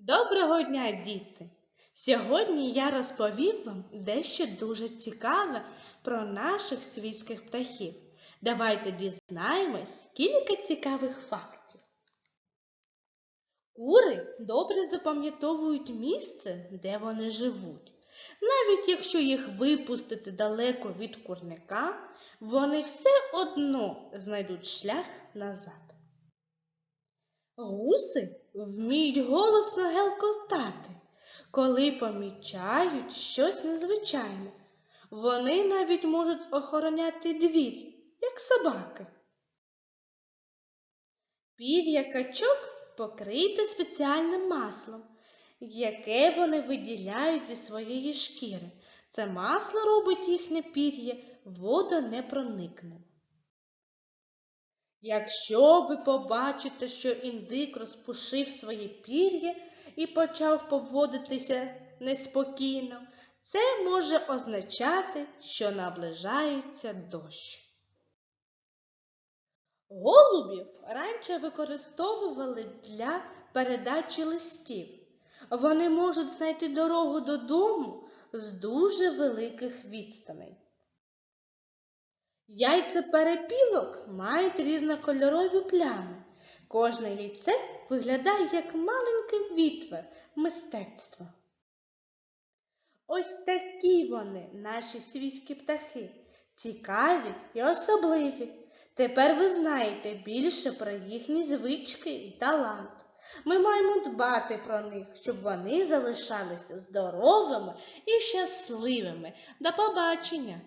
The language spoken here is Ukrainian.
Доброго дня, діти! Сьогодні я розповім вам дещо дуже цікаве про наших свійських птахів. Давайте дізнаємось кілька цікавих фактів. Кури добре запам'ятовують місце, де вони живуть. Навіть якщо їх випустити далеко від курника, вони все одно знайдуть шлях назад. Гуси вміють голосно гелкотати, коли помічають щось незвичайне. Вони навіть можуть охороняти двір, як собаки. Пір'я качок покрите спеціальним маслом, яке вони виділяють зі своєї шкіри. Це масло робить їхнє пір'я водонепроникним. Якщо ви побачите, що індик розпушив своє пір'я і почав поводитися неспокійно, це може означати, що наближається дощ. Голубів раніше використовували для передачі листів. Вони можуть знайти дорогу додому з дуже великих відстаней. Яйця перепілок мають різнокольорові плями. Кожне яйце виглядає як маленький відтвір мистецтва. Ось такі вони, наші свійські птахи, цікаві і особливі. Тепер ви знаєте більше про їхні звички і талант. Ми маємо дбати про них, щоб вони залишалися здоровими і щасливими. До побачення!